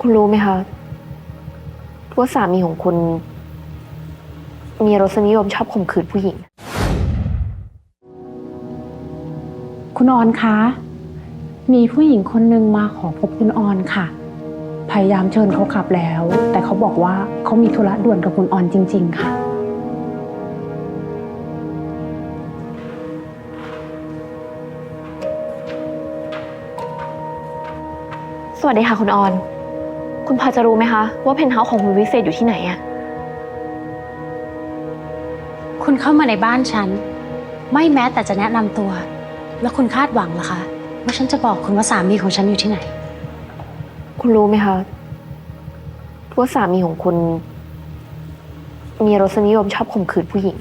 คุณรู้ไหมคะว่าสามีของคุณ มีรสนิยมชอบข่มขืนผู้หญิง คุณออนคะ มีผู้หญิงคนหนึ่งมาขอพบคุณออนค่ะ พยายามเชิญเขาขับแล้ว แต่เขาบอกว่าเขามีธุระด่วนกับคุณออนจริง ๆ ค่ะ สวัสดีค่ะคุณออน คุณพอจะรู้ไหมคะ ว่าเพนท์เฮาส์ของคุณวิเศษอยู่ที่ไหนอะคุณเข้ามาในบ้านฉัน ไม่แม้แต่จะแนะนำตัว แล้วคุณคาดหวังเหรอคะว่าฉันจะบอกคุณว่าสามีของฉันอยู่ที่ไหน คุณรู้ไหมคะว่าสามีของคุณ มีรสนิยมชอบข่มขืนผู้หญิง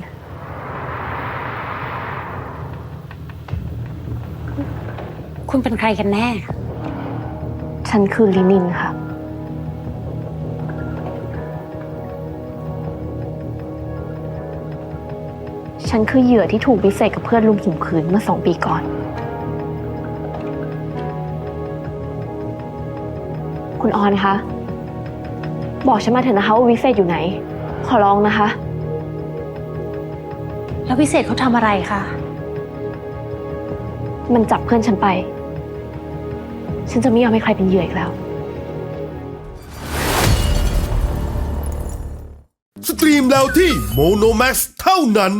คุณเป็นใครกันแน่ ฉันคือลินินค่ะ ฉันคือเหยื่อที่ถูกวิเศษกับเพื่อนลุมข่มขืนเมื่อสองปีก่อน คุณออนคะ บอกฉันมาเถอะนะคะว่าวิเศษอยู่ไหน ขอร้องนะคะ แล้วพิเศษเขาทำอะไรคะ มันจับเพื่อนฉันไป ฉันจะไม่ยอมให้ใครเป็นเหยื่ออีกแล้ว สตรีมแล้วที่โมโนแม x เท่านั้น